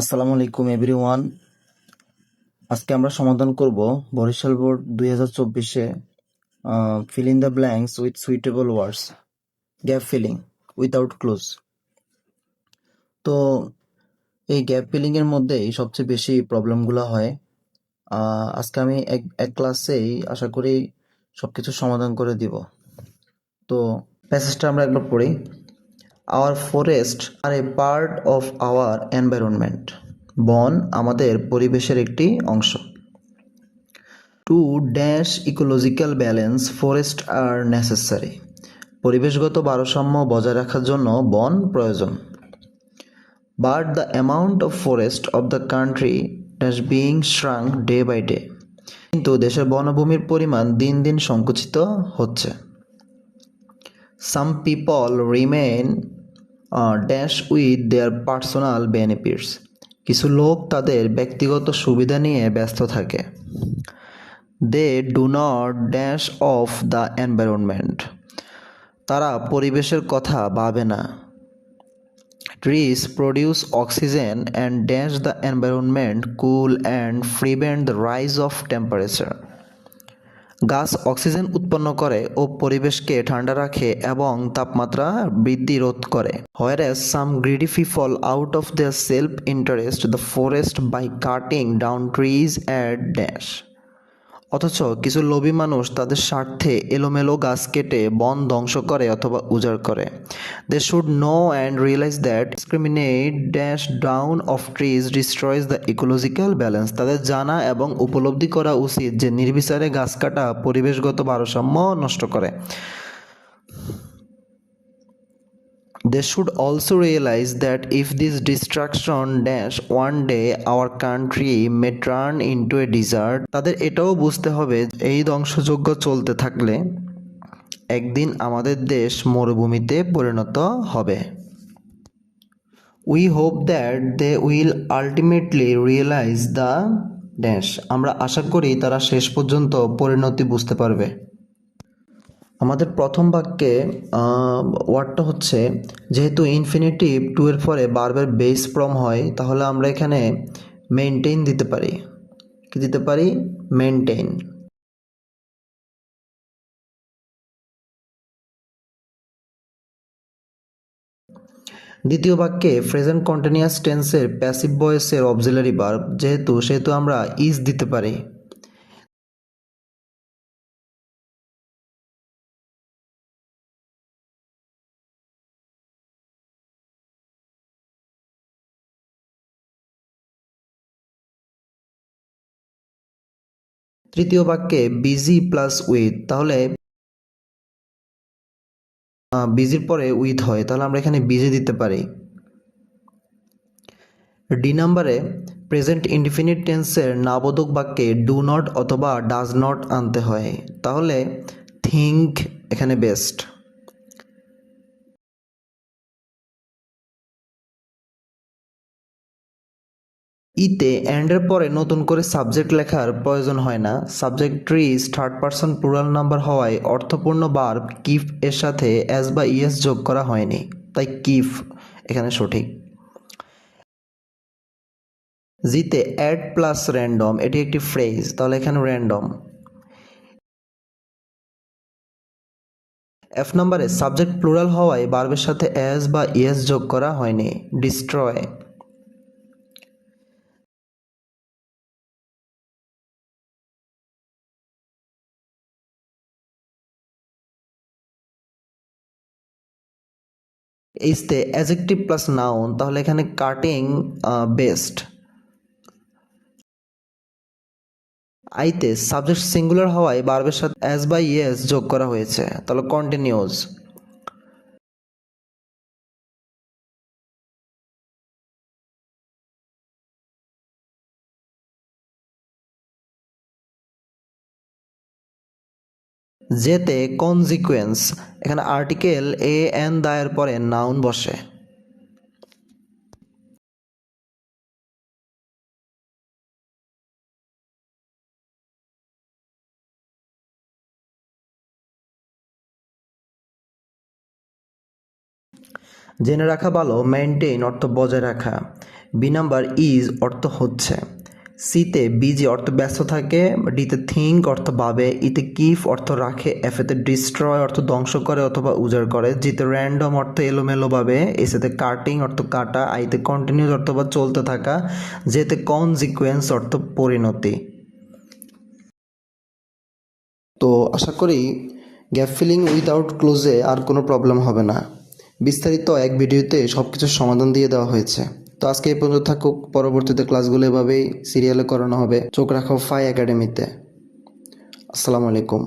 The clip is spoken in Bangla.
আসসালামু আলাইকুম এভরিওয়ান আজকে আমরা সমাধান করব বরিশাল বোর্ড দুই হাজার চব্বিশে fill in the blanks with suitable words gap filling without clues তো এই গ্যাপ ফিলিং এর মধ্যেই সবচেয়ে বেশি প্রবলেমগুলো হয়। আজকে আমি এক এক ক্লাসেই আশা করি সবকিছু সমাধান করে দিব। তো প্যাসেজটা আমরা একবার পড়ি। Our forest are a part of our environment বন আমাদের পরিবেশের একটি অংশ। To dash ecological balance forest are necessary পরিবেশগত ভারসাম্য বজায় রাখার জন্য বন প্রয়োজন। But the amount of forest of the country dash being shrunk day by day কিন্তু দেশের বনভূমির পরিমাণ দিন দিন সংকুচিত হচ্ছে। Some people remain dash with their personal benefits কিছু লোক তাদের ব্যক্তিগত সুবিধা নিয়ে ব্যস্ত থাকে। They do not dash of the environment তারা পরিবেশের কথা ভাবে না। Trees produce oxygen and dash the environment cool and prevent the rise of temperature গাছ অক্সিজেন উৎপন্ন করে ও পরিবেশকে ঠান্ডা রাখে এবং তাপমাত্রা বৃদ্ধি রোধ করে। Whereas, some greedy fall out of the self interest, the forest, by cutting down trees at dash. অথচ কিছু লোভী মানুষ তাদের স্বার্থে এলোমেলো গাছ কেটে বন ধ্বংস করে অথবা উজাড় করে। They should know and realise that discriminate dash down of trees destroys the ecological balance তাদের জানা এবং উপলব্ধি করা উচিত যে নির্বিচারে গাছ কাটা পরিবেশগত ভারসাম্য নষ্ট করে। They should also realize that if this destruction dash one day our country may turn into a desert, তাদের এটাও বুঝতে হবে এই ধ্বংসযজ্ঞ চলতে থাকলে একদিন আমাদের দেশ মরুভূমিতে পরিণত হবে। We hope that they will ultimately realise the dash আমরা আশা করি তারা শেষ পর্যন্ত পরিণতি বুঝতে পারবে। আমাদের প্রথম বাক্যে ওয়ার্ডটা হচ্ছে, যেহেতু ইনফিনিটিভ টু এর পরে বারবার বেস ফ্রম হয়, তাহলে আমরা এখানে মেনটেন দিতে পারি। কি দিতে পারি? মেনটেন দ্বিতীয় বাক্যে প্রেজেন্ট কন্টিনিউয়াস টেন্সের প্যাসিভ ভয়েসের অবজিলারি বার্ব যেহেতু, সেহেতু আমরা ইজ দিতে পারি। তৃতীয় বাক্যে বিজি প্লাস উইথ তাহলে বিজির পরে উইথ হয়, তাহলে আমরা এখানে বিজি দিতে পারি। ডি নাম্বারে প্রেজেন্ট ইনডিফিনিট টেন্সের নাবোধক বাক্যে ডু নট অথবা ডাজ নট আনতে হয়। তাহলে থিঙ্ক এখানে বেস্ট ইতে অ্যান্ডের পরে নতুন করে সাবজেক্ট লেখার প্রয়োজন হয় না। Subject trees third person plural number হওয়ায় অর্থপূর্ণ বার্ব কিফ এর সাথে এস বা ইএস যোগ করা হয়নি। তাই কিফ এখানে সঠিক। জিতে অ্যাড প্লাস র্যান্ডম এটি একটি ফ্রেজ তাহলে এখানে র্যান্ডম এফ নাম্বারে সাবজেক্ট প্লুরাল হওয়ায় বার্বের সাথে এস বা ইএস যোগ করা হয়নি। ডিস্ট্রয় এইসতে অ্যাজেকটিভ প্লাস নাউন তাহলে এখানে কাটিং বেস্ট আইতে সাবজেক্ট সিঙ্গুলার হওয়ায় বার্বের সাথে অ্যাজ বাই ইয়েস যোগ করা হয়েছে, তাহলে কন্টিনিউজ যেতে কনজিকুয়েন্স, এখানে আর্টিকেল এ এন দায়ের পরে নাউন বসে। জেনে রাখা ভালো মেনটেইন অর্থ বজায় রাখা। বি নাম্বার ইজ অর্থ হচ্ছে। সিতে বিজি অর্থ ব্যস্ত থাকে, ডিতে থিঙ্ক অর্থ ভাবে ইতে কিফ অর্থ রাখে এফেতে ডিস্ট্রয় অর্থ ধ্বংস করে অথবা উজাড় করে, জিতে র্যান্ডম অর্থ এলোমেলোভাবে এসেতে কাটিং অর্থ কাটা, আইতে কন্টিনিউ অর্থ বা চলতে থাকা যেতে কনজিকুয়েন্স অর্থ পরিণতি। তো আশা করি গ্যাপ ফিলিং উইদাউট ক্লোজে আর কোনো প্রবলেম হবে না। বিস্তারিত এক ভিডিওতে সব কিছুর সমাধান দিয়ে দেওয়া হয়েছে। তো আজকে এই পর্যন্ত থাকুক, পরবর্তীতে ক্লাসগুলো এভাবেই সিরিয়ালে করানো হবে। চোখ রাখো ফাই একাডেমিতে আসসালামু আলাইকুম।